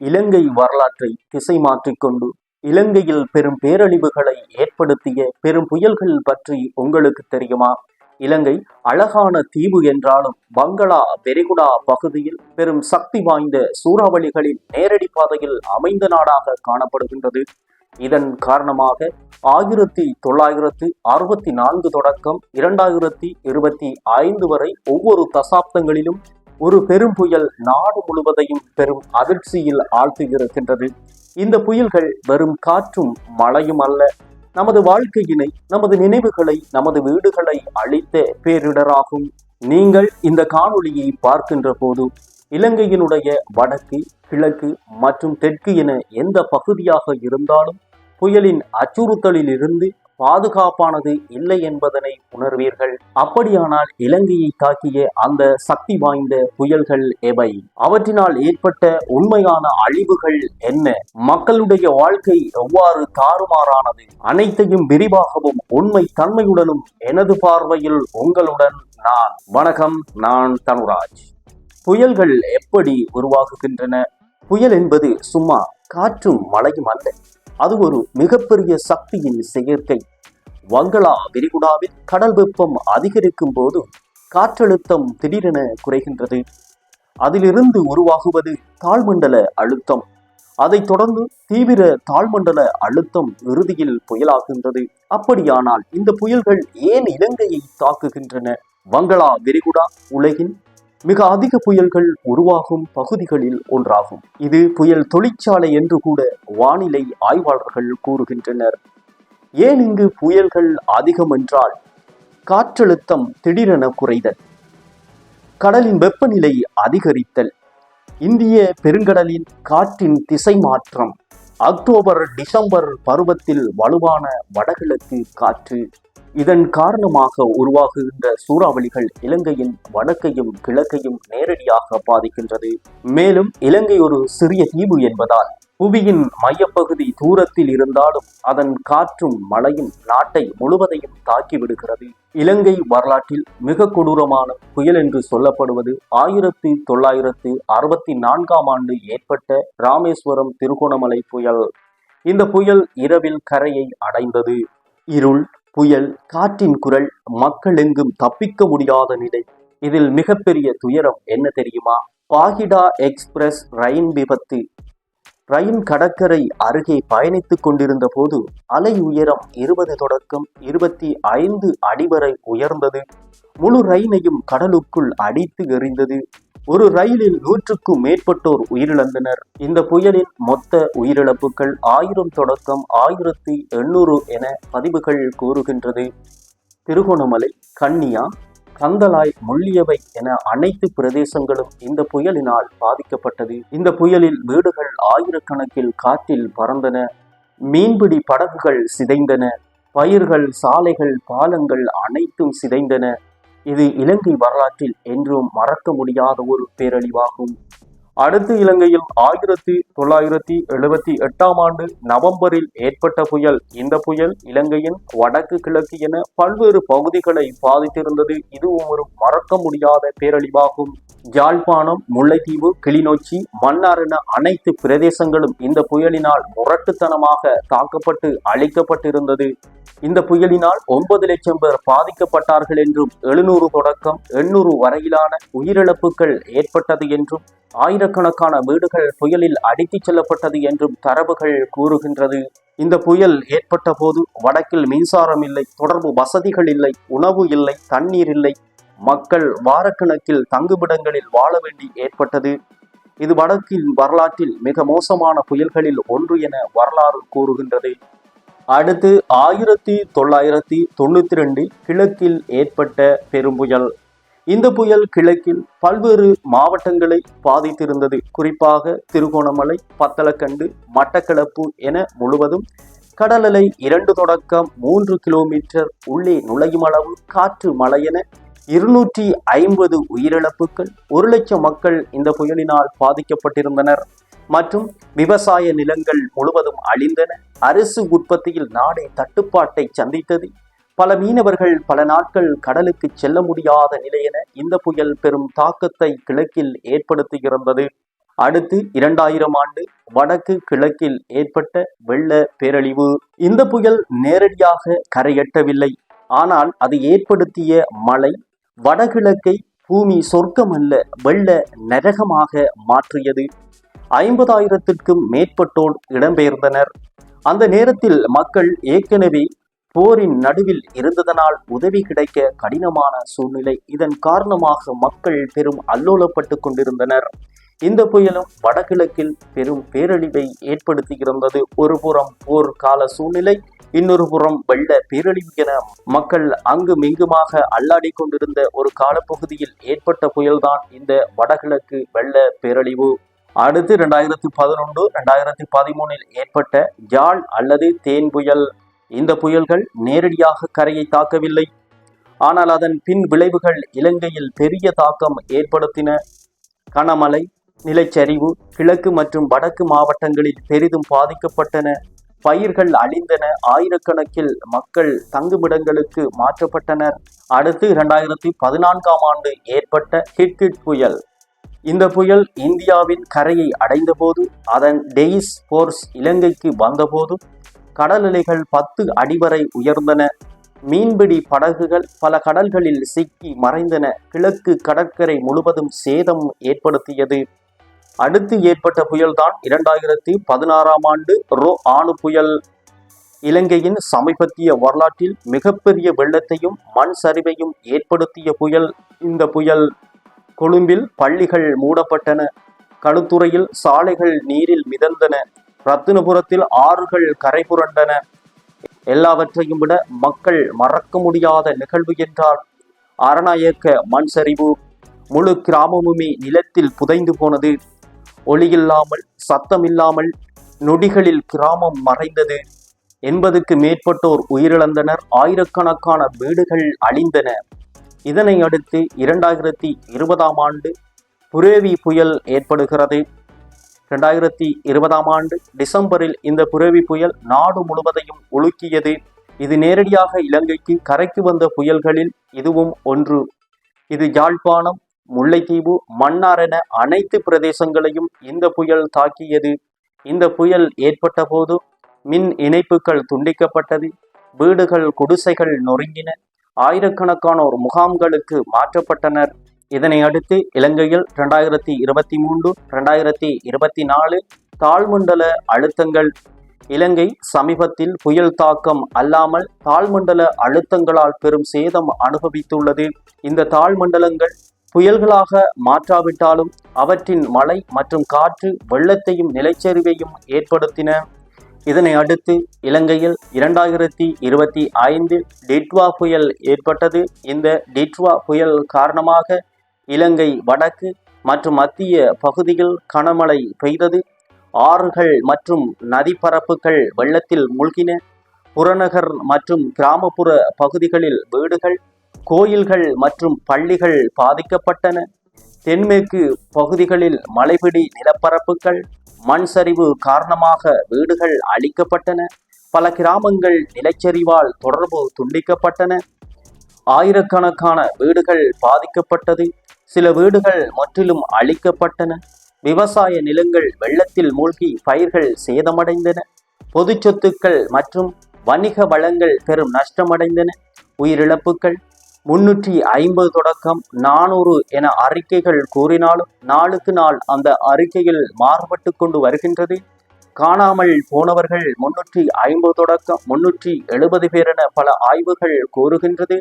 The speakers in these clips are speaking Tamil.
இலங்கை வரலாற்றை திசை மாற்றிக்கொண்டு இலங்கையில் பெரும் பேரழிவுகளை ஏற்படுத்திய பெரும் புயல்கள் பற்றி உங்களுக்கு தெரியுமா? இலங்கை அழகான தீவு என்றாலும் பங்களா பெரிகுடா பகுதியில் பெரும் சக்தி வாய்ந்த சூறாவளிகளின் நேரடி பாதையில் அமைந்த நாடாக காணப்படுகின்றது. இதன் காரணமாக ஆயிரத்தி தொள்ளாயிரத்து அறுபத்தி நான்கு தொடக்கம் இரண்டாயிரத்தி இருபத்தி ஐந்து வரை ஒவ்வொரு தசாப்தங்களிலும் ஒரு பெரும் புயல் நாடு முழுவதையும் பெரும் அதிர்ச்சியில் ஆழ்த்தியிருக்கின்றது. இந்த புயல்கள் வெறும் காற்றும் மழையும் அல்ல. நமது வாழ்க்கையினை நமது நினைவுகளை நமது வீடுகளை அழித்த பேரிடராகும். நீங்கள் இந்த காணொளியை பார்க்கின்ற போது இலங்கையினுடைய வடக்கு கிழக்கு மற்றும் தெற்கு என எந்த பகுதியாக இருந்தாலும் புயலின் அச்சுறுத்தலில் இருந்து பாதுகாப்பானது இல்லை என்பதனை உணர்வீர்கள். அப்படியானால் இலங்கையை தாக்கிய அந்த சக்தி வாய்ந்த புயல்கள் எவை? அவற்றினால் ஏற்பட்ட உண்மையான அழிவுகள் என்ன? மக்களுடைய வாழ்க்கை எவ்வாறு தாறுமாறானது? அனைத்தையும் விரிவாகவும் உண்மை தன்மையுடனும் எனது பார்வையில் உங்களுடன் நான். வணக்கம் நான் தனுராஜ். புயல்கள் எப்படி உருவாகுகின்றன? புயல் என்பது சும்மா காற்றும் மழையும் அல்ல. அது ஒரு மிகப்பெரிய சக்தியின் செயற்கை. வங்களா விரிகுடாவில் கடல் வெப்பம் அதிகரிக்கும் போது காற்றழுத்தம் திடீரென குறைகின்றது. அதிலிருந்து உருவாகுவது தாழ்மண்டல அழுத்தம். அதைத் தொடர்ந்து தீவிர தாழ்மண்டல அழுத்தம் இறுதியில் புயலாகின்றது. அப்படியானால் இந்த புயல்கள் ஏன் இலங்கையை தாக்குகின்றன? வங்களா விரிகுடா உலகின் மிக அதிக புயல்கள் உருவாகும் பகுதிகளில் ஒன்றாகும். இது புயல் தொழிற்சாலை என்று கூட வானிலை ஆய்வாளர்கள் கூறுகின்றனர். ஏன் இங்கு புயல்கள் அதிகம் என்றால் காற்றழுத்தம் திடீரென குறைதல் கடலின் வெப்பநிலை அதிகரித்தல் இந்திய பெருங்கடலின் காற்றின் திசை மாற்றம் அக்டோபர் டிசம்பர் பருவத்தில் வலுவான வடகிழக்கு காற்று இதன் காரணமாக உருவாகுகின்ற சூறாவளிகள் இலங்கையின் வடக்கையும் கிழக்கையும் நேரடியாக பாதிக்கின்றது. மேலும் இலங்கை ஒரு சிறிய தீவு என்பதால் புவியின் மையப்பகுதி தூரத்தில் இருந்தாலும் அதன் காற்றும் மழையும் நாட்டை முழுவதையும் தாக்கி விடுகிறது. இலங்கை வரலாற்றில் மிக கொடூரமான புயல் என்று சொல்லப்படுவது ஆயிரத்தி தொள்ளாயிரத்து அறுபத்தி நான்காம் ஆண்டு ஏற்பட்ட ராமேஸ்வரம் திருகோணமலை புயல். இந்த புயல் இரவில் கரையை அடைந்தது. இருள் புயல் காற்றின் குரல் மக்கள் எங்கும் தப்பிக்க முடியாத நிலை. இதில் மிகப்பெரிய துயரம் என்ன தெரியுமா? பாகிடா எக்ஸ்பிரஸ் ரயின் விபத்து. ரயின் கடற்கரை அருகே பயணித்துக் கொண்டிருந்த போது அலை உயரம் இருபது தொடக்கம் இருபத்தி ஐந்து அடி வரை உயர்ந்தது. முழு ரயினையும் கடலுக்குள் அடித்து எறிந்தது. ஒரு ரயிலில் நூற்றுக்கும் மேற்பட்டோர் உயிரிழந்தனர். இந்த புயலின் மொத்த உயிரிழப்புகள் ஆயிரம் தொடக்கம் ஆயிரத்தி எண்ணூறு என பதிவுகள் கூறுகின்றது. திருகோணமலை கன்னியா கந்தலாய் முள்ளியவை என அனைத்து பிரதேசங்களும் இந்த புயலினால் பாதிக்கப்பட்டது. இந்த புயலில் வீடுகள் ஆயிரக்கணக்கில் காற்றில் பறந்தன. மீன்பிடி படகுகள் சிதைந்தன. பயிர்கள் சாலைகள் பாலங்கள் அனைத்தும் சிதைந்தன. இது இலங்கை வரலாற்றில் என்றும் மறக்க முடியாத ஒரு பேரழிவாகும். அடுத்து இலங்கையில் ஆயிரத்தி தொள்ளாயிரத்தி எழுபத்தி எட்டாம் ஆண்டு நவம்பரில் ஏற்பட்ட புயல். இந்த புயல் இலங்கையின் வடக்கு கிழக்கு என பல்வேறு பகுதிகளை பாதித்திருந்தது. இதுவும் ஒரு மறக்க முடியாத பேரழிவாகும். யாழ்ப்பாணம் முல்லைத்தீவு கிளிநொச்சி மன்னார் என அனைத்து பிரதேசங்களும் இந்த புயலினால் முரட்டுத்தனமாக தாக்கப்பட்டு அழிக்கப்பட்டிருந்தது. இந்த புயலினால் ஒன்பது லட்சம் பேர் பாதிக்கப்பட்டார்கள் என்றும் எழுநூறு தொடக்கம் எண்ணூறு வரையிலான உயிரிழப்புகள் ஏற்பட்டது என்றும் ஆயிரக்கணக்கான வீடுகள் புயலில் அடித்துச் செல்லப்பட்டது என்றும் தரவுகள் கூறுகின்றது. இந்த புயல் ஏற்பட்ட போது வடக்கில் மின்சாரம் இல்லை தொடர்பு வசதிகள் இல்லை உணவு இல்லை தண்ணீர் இல்லை. மக்கள் வாரக்கணக்கில் தங்குமிடங்களில் வாழ வேண்டி ஏற்பட்டது. இது வடக்கின் வரலாற்றில் மிக மோசமான புயல்களில் ஒன்று என வரலாறு கூறுகின்றது. அடுத்து ஆயிரத்தி தொள்ளாயிரத்தி தொண்ணூத்தி ரெண்டில் கிழக்கில் ஏற்பட்ட பெரும்புயல் இந்த புயல் கிழக்கில் பல்வேறு மாவட்டங்களை பாதித்திருந்தது. குறிப்பாக திருகோணமலை பத்தலக்கண்டு மட்டக்களப்பு என முழுவதும் கடலலை இரண்டு தொடக்கம் மூன்று கிலோமீட்டர் உள்ளே நுழையும் அளவு காற்று மழை என இருநூற்றி ஐம்பது உயிரிழப்புகள் ஒரு லட்சம் மக்கள் இந்த புயலினால் பாதிக்கப்பட்டிருந்தனர். மற்றும் விவசாய நிலங்கள் முழுவதும் அழிந்தன. அரசு உற்பத்தியில் நாடே தட்டுப்பாட்டை சந்தித்தது. பல மீனவர்கள் பல நாட்கள் கடலுக்கு செல்ல முடியாத நிலையென இந்த புயல் பெரும் தாக்கத்தை கிழக்கில் ஏற்படுத்தியிருந்தது. அடுத்து இரண்டாயிரம் ஆண்டு வடக்கு கிழக்கில் ஏற்பட்ட வெள்ள பேரழிவு. இந்த புயல் நேரடியாக கரையெட்டவில்லை. ஆனால் அது ஏற்படுத்திய மழை வடகிழக்கை பூமி சொர்க்கமல்ல வெள்ள நரகமாக மாற்றியது. ஐம்பதாயிரத்திற்கும் மேற்பட்டோர் இடம்பெயர்ந்தனர். அந்த நேரத்தில் மக்கள் ஏற்கனவே போரின் நடுவில் இருந்ததனால் உதவி கிடைக்க கடினமான சூழ்நிலை. இதன் காரணமாக மக்கள் பெரும் அல்லோலப்பட்டு கொண்டிருந்தனர். இந்த புயலும் வடகிழக்கில் பெரும் பேரழிவை ஏற்படுத்தியிருந்தது. ஒரு புறம் போர் கால சூழ்நிலை இன்னொரு புறம் வெள்ள பேரழிவு என மக்கள் அங்கு மிங்குமாக அல்லாடி கொண்டிருந்த ஒரு காலப்பகுதியில் ஏற்பட்ட புயல்தான் இந்த வடகிழக்கு வெள்ள பேரழிவு. அடுத்து ரெண்டாயிரத்தி பதினொன்று ரெண்டாயிரத்தி பதிமூணில் ஏற்பட்ட ஜாழ் அல்லது தேன் புயல். இந்த புயல்கள் நேரடியாக கரையை தாக்கவில்லை. ஆனால் அதன் பின் விளைவுகள் இலங்கையில் பெரிய தாக்கம் ஏற்படுத்தின. கனமழை நிலச்சரிவு கிழக்கு மற்றும் வடக்கு மாவட்டங்களில் பெரிதும் பாதிக்கப்பட்டன. பயிர்கள் அழிந்தன. ஆயிரக்கணக்கில் மக்கள் தங்குமிடங்களுக்கு மாற்றப்பட்டனர். அடுத்து இரண்டாயிரத்தி பதினான்காம் ஆண்டு ஏற்பட்ட ஹிட்கிட் புயல். இந்த புயல் இந்தியாவின் கரையை அடைந்தபோது அதன் டெய்ஸ் போர்ஸ் இலங்கைக்கு வந்தபோது கடல்நிலைகள் பத்து அடி வரை உயர்ந்தன. மீன்பிடி படகுகள் பல கடல்களில் சிக்கி மறைந்தன. கிழக்கு கடற்கரை முழுவதும் சேதம் ஏற்படுத்தியது. அடுத்து ஏற்பட்ட புயல்தான் இரண்டாயிரத்தி பதினாறாம் ஆண்டு ரோ ஆணு புயல். இலங்கையின் சமீபத்திய வரலாற்றில் மிகப்பெரிய வெள்ளத்தையும் மண் சரிவையும் ஏற்படுத்திய புயல் இந்த புயல். கொழும்பில் பள்ளிகள் மூடப்பட்டன. களுத்துறையில் சாலைகள் நீரில் மிதந்தன. ரத்தினபுரத்தில் ஆறுகள் கரை புரண்டன. எல்லாவற்றையும் விட மக்கள் மறக்க முடியாத நிகழ்வு என்றால் அரணாயக்க மண் சரிவு முழு கிராமமுமே நிலத்தில் புதைந்து போனது. ஒளியில்லாமல் சத்தமில்லாமல் நொடிகளில் கிராமம் மறைந்தது. எண்பதுக்கு மேற்பட்டோர் உயிரிழந்தனர் ஆயிரக்கணக்கான வீடுகள் அழிந்தன. இதனை அடுத்து இரண்டாயிரத்தி இருபதாம் ஆண்டு புரேவி புயல் ஏற்படுகிறது. இரண்டாயிரத்தி இருபதாம் ஆண்டு டிசம்பரில் இந்த புரவி புயல் நாடு முழுவதையும் உலுக்கியது இது நேரடியாக இலங்கைக்கு கரைக்கு வந்த புயல்களில் இதுவும் ஒன்று. இது யாழ்ப்பாணம் முல்லைத்தீவு மன்னார் என அனைத்து பிரதேசங்களையும் இந்த புயல் தாக்கியது. இந்த புயல் ஏற்பட்ட போது மின் இணைப்புகள் துண்டிக்கப்பட்டது. வீடுகள் குடிசைகள் நொறுங்கின. ஆயிரக்கணக்கானோர் முகாம்களுக்கு மாற்றப்பட்டனர். இதனை அடுத்து இலங்கையில் இரண்டாயிரத்தி இருபத்தி மூன்று இரண்டாயிரத்தி இருபத்தி நாலு தாழ்மண்டல அழுத்தங்கள். இலங்கை சமீபத்தில் புயல் தாக்கம் அல்லாமல் தாழ்மண்டல அழுத்தங்களால் பெரும் சேதம் அனுபவித்துள்ளது. இந்த தாழ்மண்டலங்கள் புயல்களாக மாற்றாவிட்டாலும் அவற்றின் மழை மற்றும் காற்று வெள்ளத்தையும் நிலச்சரிவையும் ஏற்படுத்தின. இதனை அடுத்து இலங்கையில் இரண்டாயிரத்தி இருபத்தி ஐந்தில் டிட்வா புயல் ஏற்பட்டது. இந்த டிட்வா புயல் காரணமாக இலங்கை வடக்கு மற்றும் மத்திய பகுதியில் கனமழை பெய்தது. ஆறுகள் மற்றும் நதிப்பரப்புகள் வெள்ளத்தில் மூழ்கின. புறநகர் மற்றும் கிராமப்புற பகுதிகளில் வீடுகள் கோயில்கள் மற்றும் பள்ளிகள் பாதிக்கப்பட்டன. தென்மேற்கு பகுதிகளில் மலைபிடி நிலப்பரப்புகள் மண் சரிவு காரணமாக வீடுகள் அழிக்கப்பட்டன. பல கிராமங்கள் நிலச்சரிவால் தொடர்பு துண்டிக்கப்பட்டன. ஆயிரக்கணக்கான வீடுகள் பாதிக்கப்பட்டது. சில வீடுகள் முற்றிலும் அழிக்கப்பட்டன. விவசாய நிலங்கள் வெள்ளத்தில் மூழ்கி பயிர்கள் சேதமடைந்தன. பொது சொத்துக்கள் மற்றும் வணிக வளங்கள் பெரும் நஷ்டமடைந்தன. உயிரிழப்புகள் முன்னூற்றி ஐம்பது தொடக்கம் நானூறு என அறிக்கைகள் கூறினாலும் நாளுக்கு நாள் அந்த அறிக்கையில் மாறுபட்டு கொண்டு வருகின்றது. காணாமல் போனவர்கள் முன்னூற்றி ஐம்பது தொடக்கம் முன்னூற்றி எழுபது பேர் என பல ஆய்வுகள் கூறுகின்றது.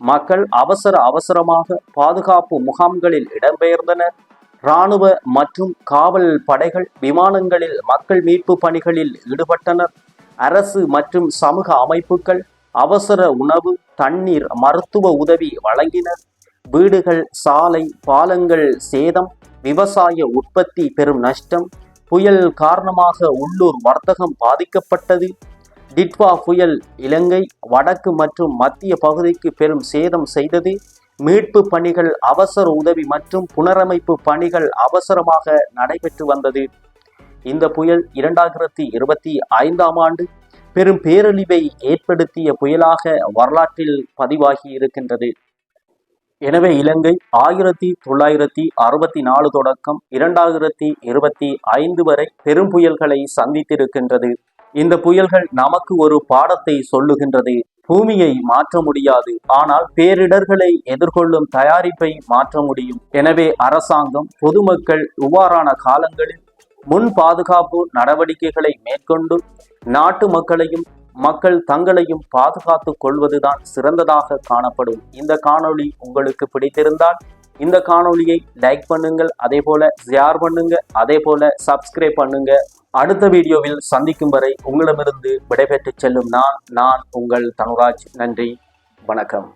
மக்கள் அவசர அவசரமாக பாதுகாப்பு முகாம்களில் இடம்பெயர்ந்தனர். இராணுவ மற்றும் காவல் படைகள் விமானங்களில் மக்கள் மீட்பு பணிகளில் ஈடுபட்டனர். அரசு மற்றும் சமூக அமைப்புகள் அவசர உணவு தண்ணீர் மருத்துவ உதவி வழங்கினர். வீடுகள் சாலை பாலங்கள் சேதம் விவசாய உற்பத்தி பெரும் நஷ்டம். புயல் காரணமாக உள்ளூர் வர்த்தகம் பாதிக்கப்பட்டது. டிட்வா புயல் இலங்கை வடக்கு மற்றும் மத்திய பகுதிக்கு பெரும் சேதம் செய்தது. மீட்பு பணிகள் அவசர உதவி மற்றும் புனரமைப்பு பணிகள் அவசரமாக நடைபெற்று வந்தது. இந்த புயல் இரண்டாயிரத்தி இருபத்தி ஐந்தாம் ஆண்டு பெரும் பேரழிவை ஏற்படுத்திய புயலாக வரலாற்றில் பதிவாகி இருக்கின்றது. எனவே இலங்கை ஆயிரத்தி தொள்ளாயிரத்தி அறுபத்தி நாலு தொடக்கம் இரண்டாயிரத்தி இருபத்தி ஐந்து வரை பெரும் புயல்களை சந்தித்திருக்கின்றது. இந்த புயல்கள் நமக்கு ஒரு பாடத்தை சொல்லுகின்றது. பூமியை மாற்ற முடியாது. ஆனால் பேரிடர்களை எதிர்கொள்ளும் தயாரிப்பை மாற்ற முடியும். எனவே அரசாங்கம் பொதுமக்கள் இவ்வாறான காலங்களில் முன் பாதுகாப்பு நடவடிக்கைகளை மேற்கொண்டு நாட்டு மக்களையும் மக்கள் தங்களையும் பாதுகாத்துக் கொள்வதுதான் சிறந்ததாக காணப்படும். இந்த காணொளி உங்களுக்கு பிடித்திருந்தால் இந்த காணொளியை லைக் பண்ணுங்கள் அதே போல ஷேர் பண்ணுங்க அதே போல சப்ஸ்கிரைப் பண்ணுங்க. அடுத்த வீடியோவில் சந்திக்கும் வரை உங்களிடமிருந்து விடைபெற்றுச் செல்லும் நான் நான் உங்கள் தனுராஜ் நன்றி வணக்கம்.